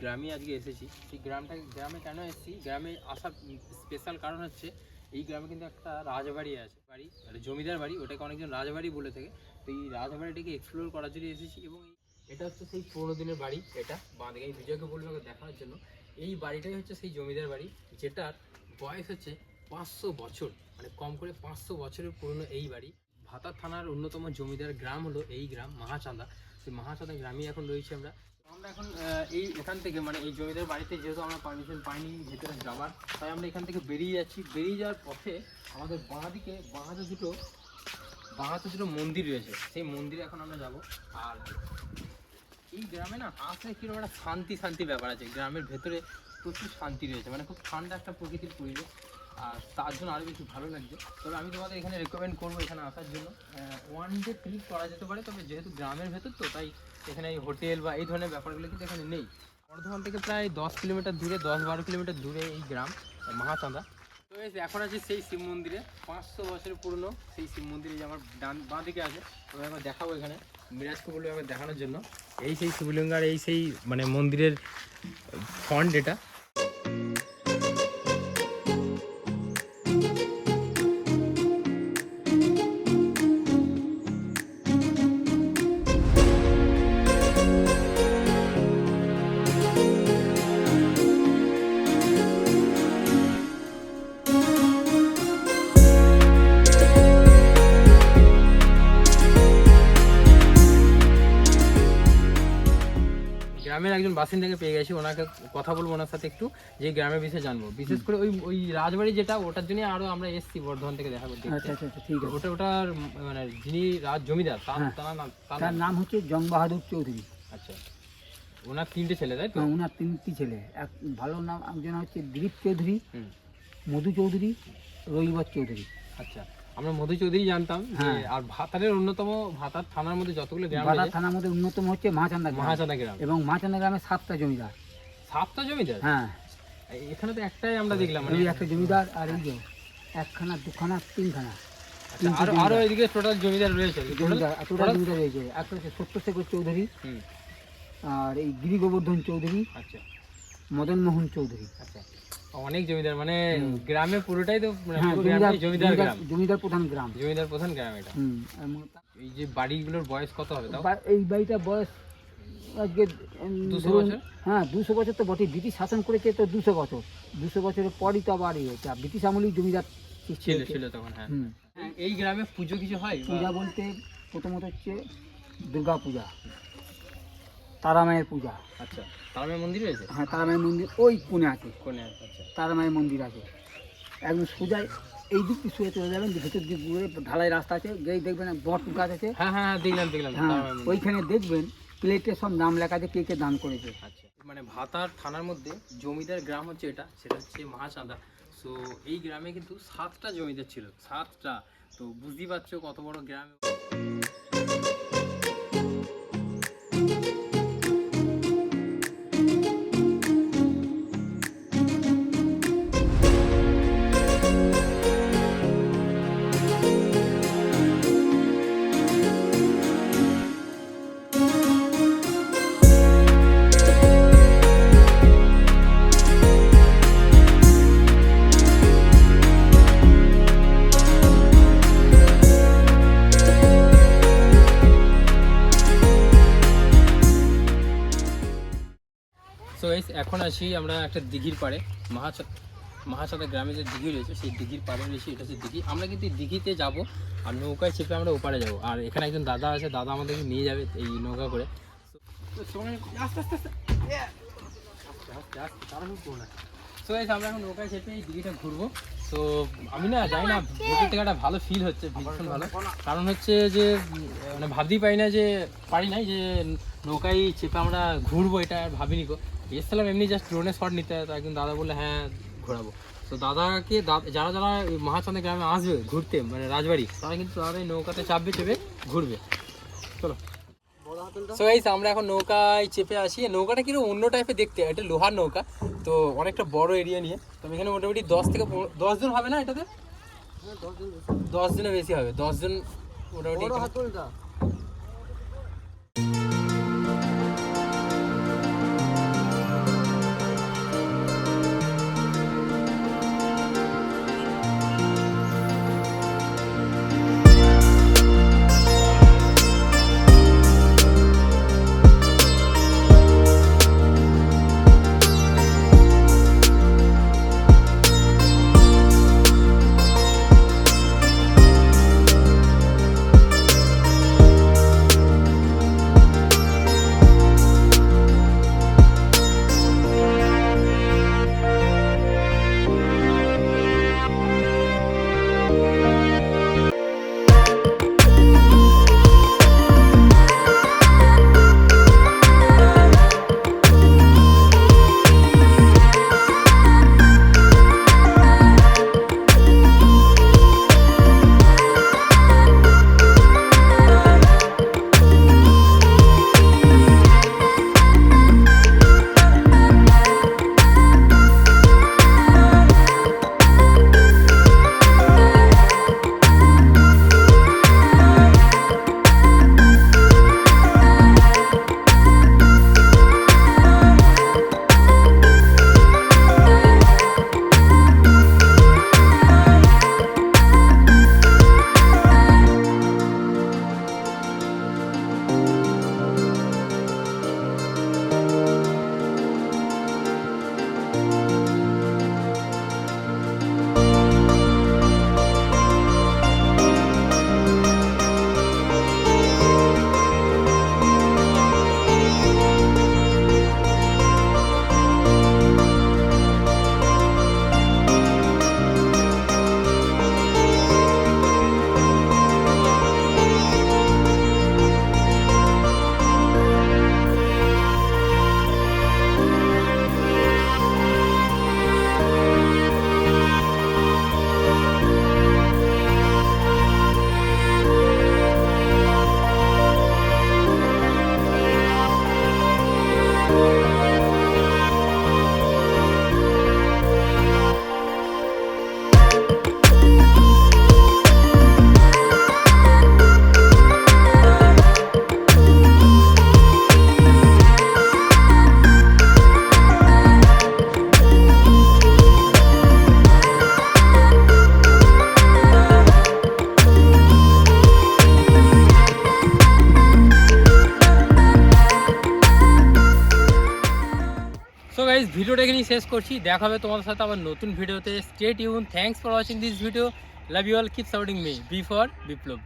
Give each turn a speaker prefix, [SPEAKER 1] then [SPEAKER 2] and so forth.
[SPEAKER 1] গ্রামে আজকে এসেছি। সেই গ্রামটা, গ্রামে কেন এসেছি? গ্রামে আসার স্পেশাল কারণ হচ্ছে, এই গ্রামে কিন্তু একটা রাজবাড়ি আছে। বাড়ি মানে জমিদার বাড়ি, ওটাকে অনেকজন রাজবাড়ি বলে থাকে। তো এই রাজবাড়িটাকে এক্সপ্লোর করার জন্য এসেছি এবং এটা হচ্ছে সেই পুরোনো দিনের বাড়ি, এটা বাঁধে এই বিজয়কে বলব দেখানোর জন্য। এই বাড়িটাই হচ্ছে সেই জমিদার বাড়ি, যেটার বয়স হচ্ছে পাঁচশো বছর মানে কম করে পাঁচশো বছরের পুরনো এই বাড়ি। ভাতার থানার অন্যতম জমিদার গ্রাম হলো এই গ্রাম মাহাচাঁদা সেই মাহাচাঁদা গ্রামে এখন রয়েছে আমরা। আমরা এখন এই এখান থেকে মানে এই জমিদার বাড়িতে যেহেতু আমরা পারমিশন পাইনি ভেতরে যাবার, তাই আমরা এখান থেকে বেরিয়ে যাচ্ছি। বেরিয়ে যাওয়ার পথে আমাদের বাঁ দিকে, বাঁ হাতে দুটো, বাঁ হাতে দুটো মন্দির রয়েছে। সেই মন্দিরে এখন আমরা যাব। আর এই গ্রামে না, আসলে কীরকম একটা শান্তি শান্তি ব্যাপার আছে। গ্রামের ভেতরে প্রচুর শান্তি রয়েছে। মানে খুব ঠান্ডা একটা প্রকৃতির পরিবেশ। আর তার জন্য আরও বেশি ভালো লাগছে। তবে আমি তোমাদের এখানে রেকমেন্ড করব এখানে আসার জন্য। ওয়ান ডে ট্রিপ করা যেতে পারে, তবে যেহেতু গ্রামের ভেতর তো, তাই এখানে এই হোটেল বা এই ধরনের ব্যাপারগুলো কিন্তু এখানে নেই। বর্ধমান থেকে প্রায় দশ কিলোমিটার দূরে, দশ বারো কিলোমিটার দূরে এই গ্রাম মাহাচাঁদা তো এখন আছে সেই শিব মন্দিরে, পাঁচশো বছরের পুরনো সেই শিব মন্দিরে যে আমার ডান, বাঁ দিকে আছে তবে একবার দেখাবো এখানে মিরাজকে বলব একবার দেখানোর জন্য। এই সেই শিবলিঙ্গ আর এই সেই মানে মন্দিরের ফন্ট এটা গ্রামের একজন বাসিন্দাকে পেয়ে গেছি ওনাকে কথা বলব ওনার সাথে একটু যে গ্রামের বিষয়ে জানব। বিশেষ করে ওই ওই রাজবাড়ি যেটা ওটার জন্য আরও আমরা এসেছি বর্ধমান থেকে দেখা করতে।
[SPEAKER 2] আচ্ছা আচ্ছা আচ্ছা ঠিক আছে।
[SPEAKER 1] ওটা ওটার মানে যিনি রাজ জমিদার তার
[SPEAKER 2] হ্যাঁ।
[SPEAKER 1] তার নাম তার
[SPEAKER 2] তার
[SPEAKER 1] নাম?
[SPEAKER 2] নাম হচ্ছে জং বাহাদুর চৌধুরী।
[SPEAKER 1] আচ্ছা। ওনার তিনটে ছেলে তাই তো?
[SPEAKER 2] হ্যাঁ, ওনার তিনটি ছেলে। এক ভালো নাম একজন হচ্ছে দিলীপ চৌধুরী মধু চৌধুরী রবিবার চৌধুরী।
[SPEAKER 1] আচ্ছা। আমরা মধু চৌধুরী জানতাম
[SPEAKER 2] হ্যাঁ।
[SPEAKER 1] আর ভাতারের অন্যতম ভাতার থানার মধ্যে যতগুলো গ্রাম আছে
[SPEAKER 2] থানার মধ্যে অন্যতম হচ্ছে মাচান্দা গ্রাম।
[SPEAKER 1] মহাচাঁদা গ্রাম।
[SPEAKER 2] এবং মাচান্দা গ্রামে সাতটা জমিদার।
[SPEAKER 1] সাতটা জমিদার?
[SPEAKER 2] হ্যাঁ।
[SPEAKER 1] এখানে তো একটাই আমরা দেখলাম মানে
[SPEAKER 2] একটা জমিদার আর এই যে একখানা দুখানা তিনখানা।
[SPEAKER 1] আচ্ছা, আরও আরও এদিকে টোটাল জমিদার রয়েছে।
[SPEAKER 2] জমিদার এতটা জমিদার রয়েছে। একটা হচ্ছে সত্যশেখর চৌধুরী আর এই গিরি গোবর্ধন চৌধুরী
[SPEAKER 1] আচ্ছা।
[SPEAKER 2] মদন মোহন চৌধুরী।
[SPEAKER 1] আচ্ছা। অনেক জমিদার মানে গ্রামে পুরোটাই তো মানে
[SPEAKER 2] হ্যাঁ জমিদার
[SPEAKER 1] জমিদার গ্রাম।
[SPEAKER 2] জমিদার- প্রধান গ্রাম।
[SPEAKER 1] জমিদার প্রধান গ্রাম এটা। এই যে বাড়িগুলোর বয়স কত হবে তাও?
[SPEAKER 2] এই বাড়িটার বয়স আজকে
[SPEAKER 1] দুশো বছর?
[SPEAKER 2] হ্যাঁ দুশো বছর তো বটে ব্রিটিশ শাসন করেছে তো দুশো বছর। দুশো বছরের পরই তো আবার আর ব্রিটিশ আমলেই জমিদার
[SPEAKER 1] ছিল ছিল তখন হ্যাঁ। এই গ্রামে পুজো কিছু হয়?
[SPEAKER 2] পূজা বলতে প্রথমত হচ্ছে দুর্গা পূজা তারা মায়ের পূজা।
[SPEAKER 1] আচ্ছা তারামের মন্দির রয়েছে?
[SPEAKER 2] হ্যাঁ তারা মায়ের মন্দির ওই কোণে আছে।
[SPEAKER 1] আছে? আচ্ছা।
[SPEAKER 2] তারা মায়ের মন্দির আছে। একদম সোজা এই দিক দিয়ে সোজা চলে যাবেন ভেতর দিক ঘুরে ঢালাই রাস্তা আছে গিয়ে দেখবেন বট গাছ আছে।
[SPEAKER 1] হ্যাঁ হ্যাঁ হ্যাঁ দেখলাম দেখলাম
[SPEAKER 2] হ্যাঁ ওইখানে দেখবেন প্লেটে সব নাম লেখা আছে কে কে দান করেছে।
[SPEAKER 1] আচ্ছা মানে ভাতার থানার মধ্যে জমিদার গ্রাম হচ্ছে এটা সেটা হচ্ছে মহাচাঁদা। সো এই গ্রামে কিন্তু সাতটা জমিদার ছিল সাতটা। তো বুঝতেই পারছ কত বড় গ্রাম। এখন আছি আমরা একটা দিঘির পাড়ে মহাচা মহাচাঁদা গ্রামে যে দিঘি রয়েছে সেই দিঘির পাড়ে রয়েছে এটা হচ্ছে দিঘি। আমরা কিন্তু দিঘিতে যাব আর নৌকায় চেপে আমরা ওপারে যাব। আর এখানে একজন দাদা আছে দাদা আমাদেরকে নিয়ে যাবে এই নৌকা করে। তো guys, আমরা এখন নৌকায় চেপে এই দিঘিটা ঘুরবো। তো আমি না জানি না ভেতর থেকে একটা ভালো ফিল হচ্ছে ভীষণ ভালো। কারণ হচ্ছে যে মানে ভাবতেই পারি না যে পারি নাই যে নৌকায় চেপে আমরা ঘুরবো এটা ভাবিনি কো এসেছিলাম এমনি জাস্ট ড্রোনে শট নিতে তো একজন দাদা বললে হ্যাঁ ঘোরাবো। তো দাদাকে যারা যারা মহাচাঁদা গ্রামে আসবে ঘুরতে মানে রাজবাড়ি তারা কিন্তু তারা নৌকাতে চাপবে চেপে ঘুরবে। চলো। সো এই আমরা এখন নৌকায় চেপে আসি নৌকাটা কিন্তু অন্য টাইপের দেখতে এটা লোহার নৌকা তো অনেকটা বড় এরিয়া নিয়ে। তো এখানে মোটামুটি দশ থেকে দশ জন হবে না এটাতে? দশ জনের বেশি হবে দশ জন মোটামুটি এখানেই শেষ করছি। দেখা হবে তোমাদের সাথে আবার নতুন ভিডিওতে। Stay Yoon thanks for watching this video love you all keep supporting me B for Biplob